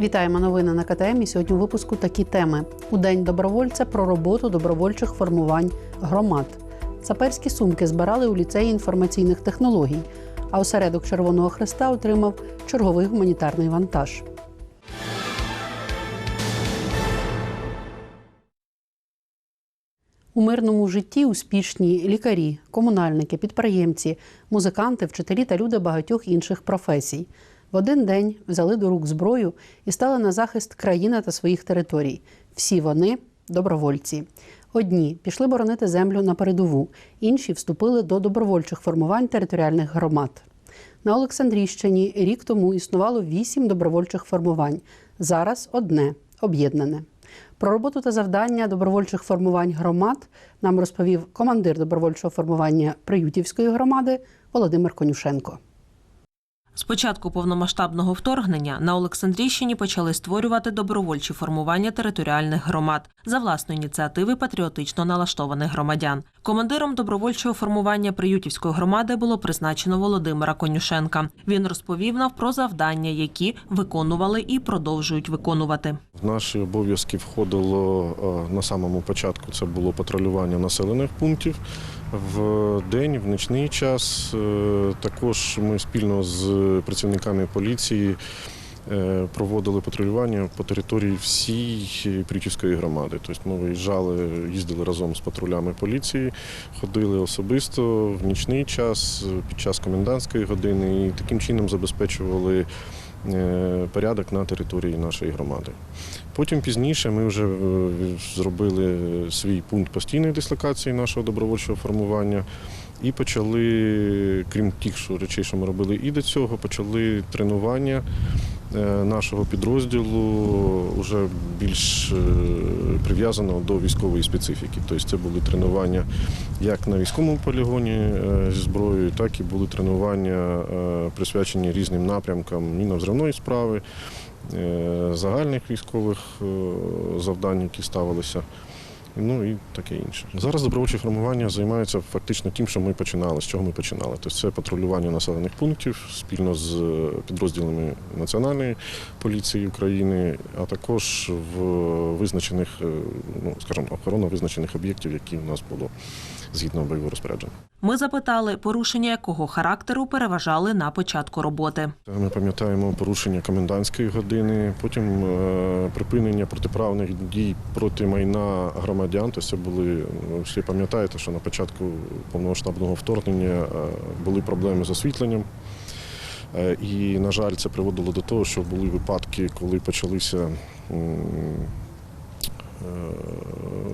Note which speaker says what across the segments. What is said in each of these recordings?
Speaker 1: Вітаємо новини на КТМ. І сьогодні у випуску такі теми: у день добровольця про роботу добровольчих формувань громад. Саперські сумки збирали у ліцеї інформаційних технологій. А осередок Червоного Хреста отримав черговий гуманітарний вантаж. У мирному житті успішні лікарі, комунальники, підприємці, музиканти, вчителі та люди багатьох інших професій. В один день взяли до рук зброю і стали на захист країни та своїх територій. Всі вони добровольці. Одні пішли боронити землю на передову, інші вступили до добровольчих формувань територіальних громад. На Олександрійщині рік тому існувало вісім добровольчих формувань. Зараз одне об'єднане. Про роботу та завдання добровольчих формувань громад нам розповів командир добровольчого формування Приютівської громади Володимир Конюшенко.
Speaker 2: З початку повномасштабного вторгнення на Олександрійщині почали створювати добровольчі формування територіальних громад за власної ініціативи патріотично налаштованих громадян. Командиром добровольчого формування Приютівської громади було призначено Володимира Конюшенка. Він розповів нам про завдання, які виконували і продовжують виконувати.
Speaker 3: В наші обов'язки входило е, на самому початку це було патрулювання населених пунктів в день, в нічний час. Е, Також ми спільно з працівниками поліції е, проводили патрулювання по території всієї Причівської громади. Тобто ми виїжджали, їздили разом з патрулями поліції, ходили особисто в нічний час, під час комендантської години і таким чином забезпечували е, порядок на території нашої громади. Потім пізніше ми вже е, зробили свій пункт постійної дислокації нашого добровольчого формування і почали, крім тих що речей, що ми робили і до цього, почали тренування е, нашого підрозділу вже більш е, прив'язаного до військової специфіки. Тобто це були тренування як на військовому полігоні зі зброєю, так і були тренування присвячені різним напрямкам мінно-взривної справи, загальних військових е, завдань, які ставилися. Ну і таке інше. Зараз добровольче формування займається фактично тим, що ми починали, з чого ми починали. Тобто це патрулювання населених пунктів спільно з е, підрозділами Національної поліції України, а також в визначених, е, ну скажімо, охорона визначених об'єктів, які у нас було згідно бойового розпорядження.
Speaker 2: Ми запитали, порушення якого характеру переважали на початку роботи.
Speaker 3: Ми пам'ятаємо порушення комендантської години, потім е, припинення протиправних дій проти майна громадян. Тобто це були, ви всі пам'ятаєте, що на початку повномасштабного вторгнення е, були проблеми з освітленням. Е, І, на жаль, це приводило до того, що були випадки, коли почалися. Е,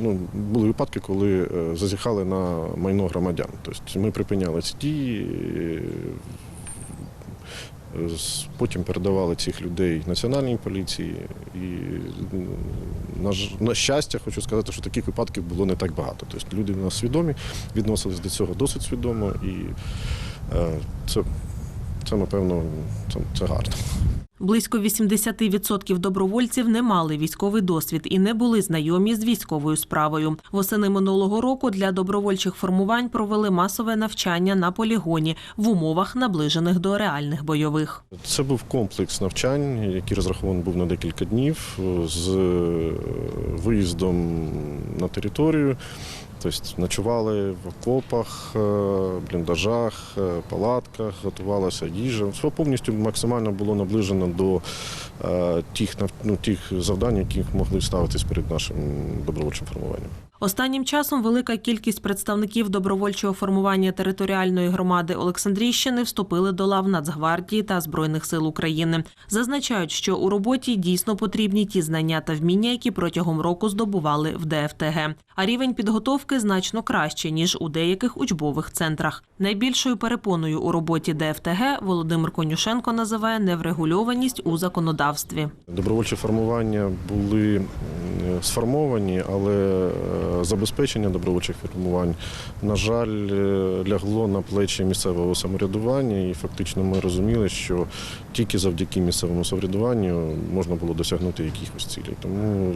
Speaker 3: Ну, були випадки, коли е, зазіхали на майно громадян. Тобто ми припиняли ці дії, е, потім передавали цих людей національній поліції. І на, на щастя, хочу сказати, що таких випадків було не так багато. Тобто люди в нас свідомі, відносились до цього досить свідомо, і це, це напевно, це, це гарно.
Speaker 2: Близько 80% добровольців не мали військовий досвід і не були знайомі з військовою справою. Восени минулого року для добровольчих формувань провели масове навчання на полігоні в умовах, наближених до реальних бойових.
Speaker 3: Це був комплекс навчань, який розрахований був на декілька днів з е, виїздом на територію. Тобто ночували в окопах, е, бліндажах, е, палатках, готувалася їжа. Все повністю максимально було наближено до е, тих, ну, тих завдань, які могли ставитись перед нашим добровольчим формуванням.
Speaker 2: Останнім часом велика кількість представників добровольчого формування територіальної громади Олександрійщини вступили до лав Нацгвардії та Збройних сил України. Зазначають, що у роботі дійсно потрібні ті знання та вміння, які протягом року здобували в ДФТГ. А рівень підготовки значно краще ніж у деяких учбових центрах. Найбільшою перепоною у роботі ДФТГ Володимир Конюшенко називає неврегульованість у законодавстві.
Speaker 3: Добровольчі формування були сформовані, але е, забезпечення добровольчих формувань, на жаль, е, лягло на плечі місцевого самоврядування, і фактично ми розуміли, що тільки завдяки місцевому самоврядуванню можна було досягнути якихось цілей. Тому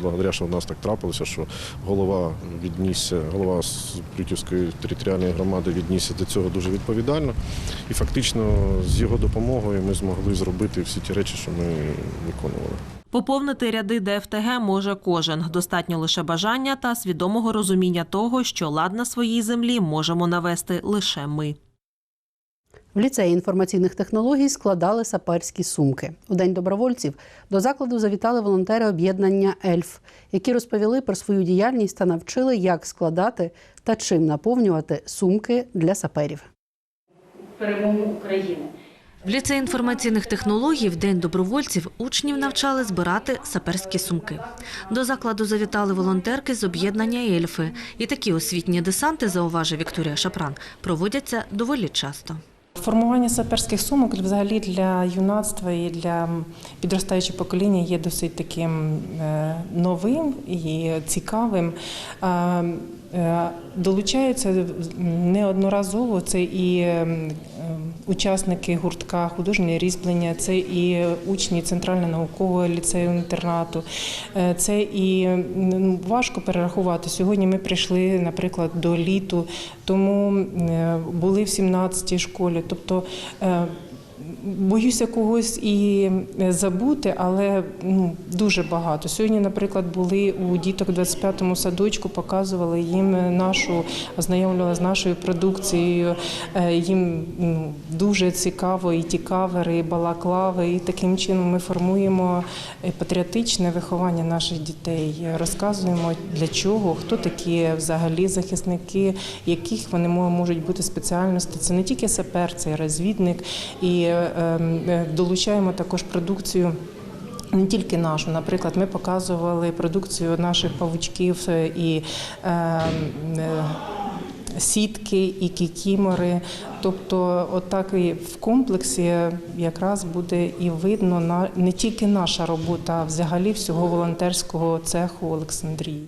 Speaker 3: благодаря, що в нас так трапилося, що голова віднісся, голова Прютівської територіальної громади віднісся до цього дуже відповідально. І фактично з його допомогою ми змогли зробити всі ті речі, що ми виконували.
Speaker 2: Поповнити ряди ДФТГ може кожен. Достатньо лише бажання та свідомого розуміння того, що лад на своїй землі можемо навести лише ми.
Speaker 1: В ліцеї інформаційних технологій складали саперські сумки. У день добровольців до закладу завітали волонтери об'єднання Ельф, які розповіли про свою діяльність та навчили, як складати та чим наповнювати сумки для саперів.
Speaker 4: перемогу України.
Speaker 5: В ліцеї інформаційних технологій в День добровольців учнів навчали збирати саперські сумки. До закладу завітали волонтерки з об'єднання «Ельфи». І такі освітні десанти, зауважив Вікторія Шапран, проводяться доволі часто.
Speaker 6: Формування саперських сумок взагалі для юнацтва і для підростаючого покоління є досить таким е, новим і цікавим. А, е, Долучаються неодноразово це і е, учасники гуртка художнє різьблення, це і учні Центрально-наукового ліцею інтернату. Е, Це і важко перерахувати. Сьогодні ми прийшли, наприклад, до літу, тому е, були в 17-й школі. Тобто е, боюся когось і е, забути, але ну, дуже багато. Сьогодні, наприклад, були у діток в 25-му садочку, показували їм нашу, ознайомлювали з нашою продукцією. Е, Їм ну, дуже цікаво і ті кавери, і балаклави. І таким чином ми формуємо е, патріотичне виховання наших дітей. Розказуємо для чого, хто такі взагалі захисники, яких вони можуть бути спеціальності. Це не тільки сапер, це і розвідник. І долучаємо також продукцію. Не тільки нашу, наприклад, ми показували продукцію наших павучків е, і е, е, сітки, і кікімори. Тобто, отак і в комплексі якраз буде і видно на не тільки наша робота, а взагалі всього волонтерського цеху Олександрії.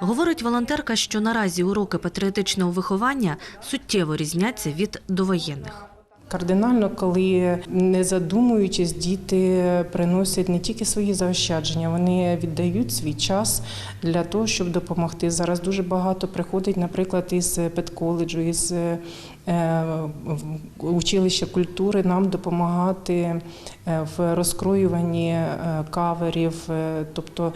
Speaker 5: Говорить волонтерка, що наразі уроки патріотичного виховання суттєво різняться від довоєнних.
Speaker 6: Кардинально, коли не задумуючись, діти приносять не тільки свої заощадження, вони віддають свій час для того, щоб допомогти. Зараз дуже багато приходить, наприклад, із педколеджу, із е, училища культури нам допомагати е, в розкроюванні е, каверів, тобто.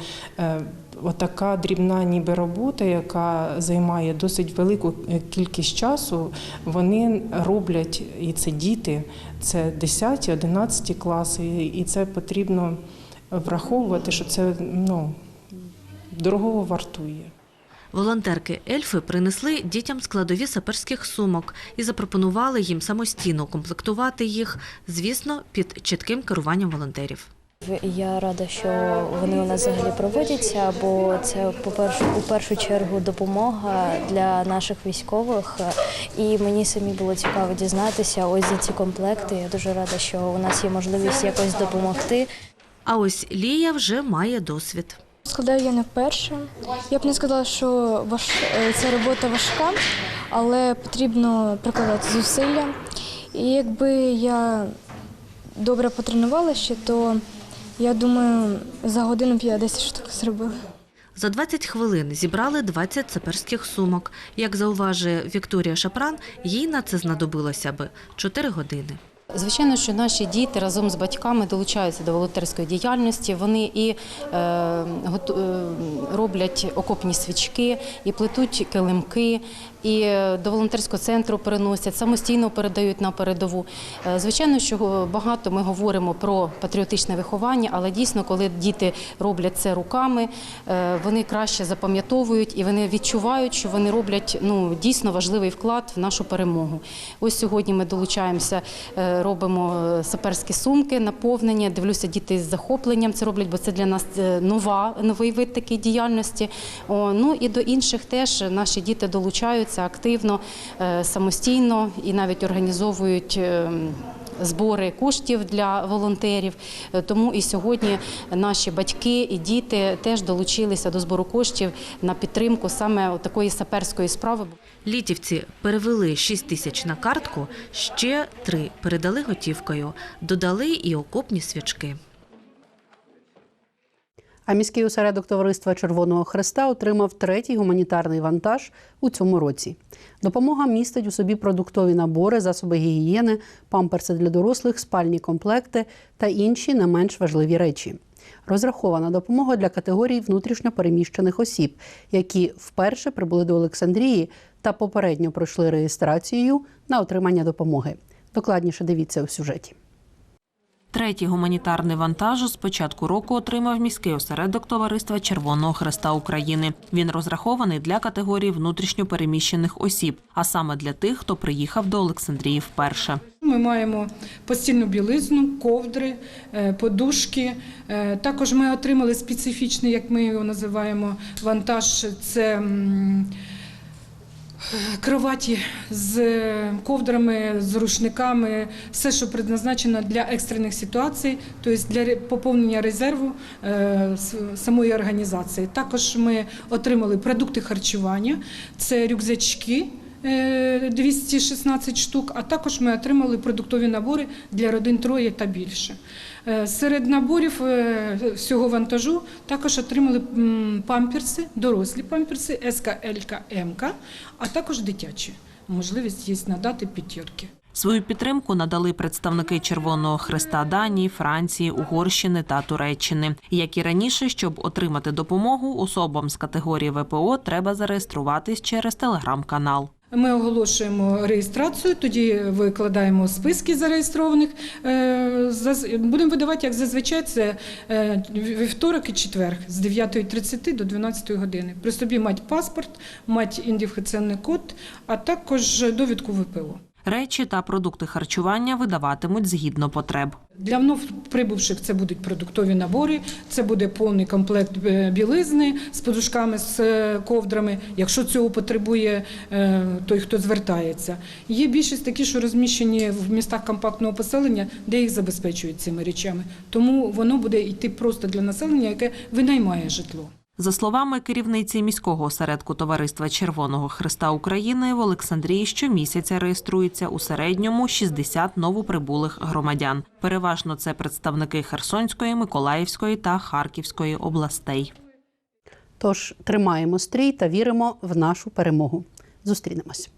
Speaker 6: Отака дрібна ніби робота, яка займає досить велику е, кількість часу, вони роблять, і це діти, це 10, 11 класи, і це потрібно враховувати, що це ну, дорого вартує.
Speaker 5: Волонтерки Ельфи принесли дітям складові саперських сумок і запропонували їм самостійно комплектувати їх, звісно, під чітким керуванням волонтерів.
Speaker 7: Я рада, що вони у нас взагалі проводяться, бо це по-перше, у першу чергу допомога для наших військових. І мені самі було цікаво дізнатися ось за ці комплекти. Я дуже рада, що у нас є можливість якось допомогти.
Speaker 5: А ось Лія вже має досвід.
Speaker 8: Складаю я не вперше. Я б не сказала, що важ... е, ця робота важка, але потрібно прикладати зусилля. І якби я добре потренувалася ще, то я думаю, за годину б я 10 штук зробила.
Speaker 5: За 20 хвилин зібрали 20 саперських сумок. Як зауважує Вікторія Шапран, їй на це знадобилося би 4 години.
Speaker 9: Звичайно, що наші діти разом з батьками долучаються до волонтерської діяльності. Вони і е, готу- е, роблять окопні свічки, і плетуть килимки, і е, до волонтерського центру переносять, самостійно передають на передову. Е, звичайно, що багато ми говоримо про патріотичне виховання, але дійсно, коли діти роблять це руками, е, вони краще запам'ятовують і вони відчувають, що вони роблять ну дійсно важливий вклад в нашу перемогу. Ось сьогодні ми долучаємося, робимо саперські сумки, наповнення. Дивлюся, діти з захопленням це роблять, бо це для нас нова новий вид такої діяльності. О, ну і до інших теж наші діти долучаються активно, е, самостійно і навіть організовують. е, збори коштів для волонтерів. Е, Тому і сьогодні наші батьки і діти теж долучилися до збору коштів на підтримку саме такої саперської справи.
Speaker 5: Літівці перевели 6 тисяч на картку, ще три передали готівкою, додали і окопні свічки.
Speaker 1: А міський осередок товариства Червоного Хреста отримав третій гуманітарний вантаж у цьому році. Допомога містить у собі продуктові набори, засоби гігієни, памперси для дорослих, спальні комплекти та інші не менш важливі речі. Розрахована допомога для категорій внутрішньо переміщених осіб, які вперше прибули до Олександрії та попередньо пройшли реєстрацію на отримання допомоги. Докладніше дивіться у сюжеті.
Speaker 2: Третій гуманітарний вантаж з початку року отримав міський осередок товариства Червоного Хреста України. Він розрахований для категорії внутрішньо переміщених осіб, а саме для тих, хто приїхав до Олександрії вперше.
Speaker 10: Ми маємо постільну білизну, ковдри, е, подушки. Е, Також ми отримали специфічний, як ми його називаємо, вантаж. Це кроваті з ковдрами, з рушниками, все, що призначено для екстрених ситуацій, тобто для поповнення резерву е, самої організації. Також ми отримали продукти харчування, це рюкзачки. Е, 216 штук, а також ми отримали продуктові набори для родин троє та більше. Е, Серед наборів е, всього вантажу також отримали памперси, дорослі памперси, СК, ЛК, МК, а також дитячі. Можливість є надати п'ятірки.
Speaker 2: Свою підтримку надали представники Червоного Хреста Данії, Франції, Угорщини та Туреччини. Як і раніше, щоб отримати допомогу особам з категорії ВПО, треба зареєструватись через телеграм-канал.
Speaker 10: Ми оголошуємо реєстрацію, тоді викладаємо списки зареєстрованих. Е, Будемо видавати, як зазвичай, це е, вівторок і четвер з 9.30 до 12 години. При собі мати паспорт, мати індифікаційний код, а також довідку ВПО.
Speaker 2: Речі та продукти харчування видаватимуть згідно потреб.
Speaker 10: Для вновь прибувших це будуть продуктові набори, це буде повний комплект е, білизни з подушками, з е, ковдрами, якщо цього потребує е, той, хто звертається. Є більшість такі, що розміщені в містах компактного поселення, де їх забезпечують цими речами. Тому воно буде йти просто для населення, яке винаймає житло.
Speaker 2: За словами керівниці міського осередку товариства Червоного Христа України, в Олександрії щомісяця реєструється у середньому 60 новоприбулих громадян. Переважно це представники Херсонської, Миколаївської та Харківської областей.
Speaker 1: Тож тримаємо стрій та віримо в нашу перемогу. Зустрінемось.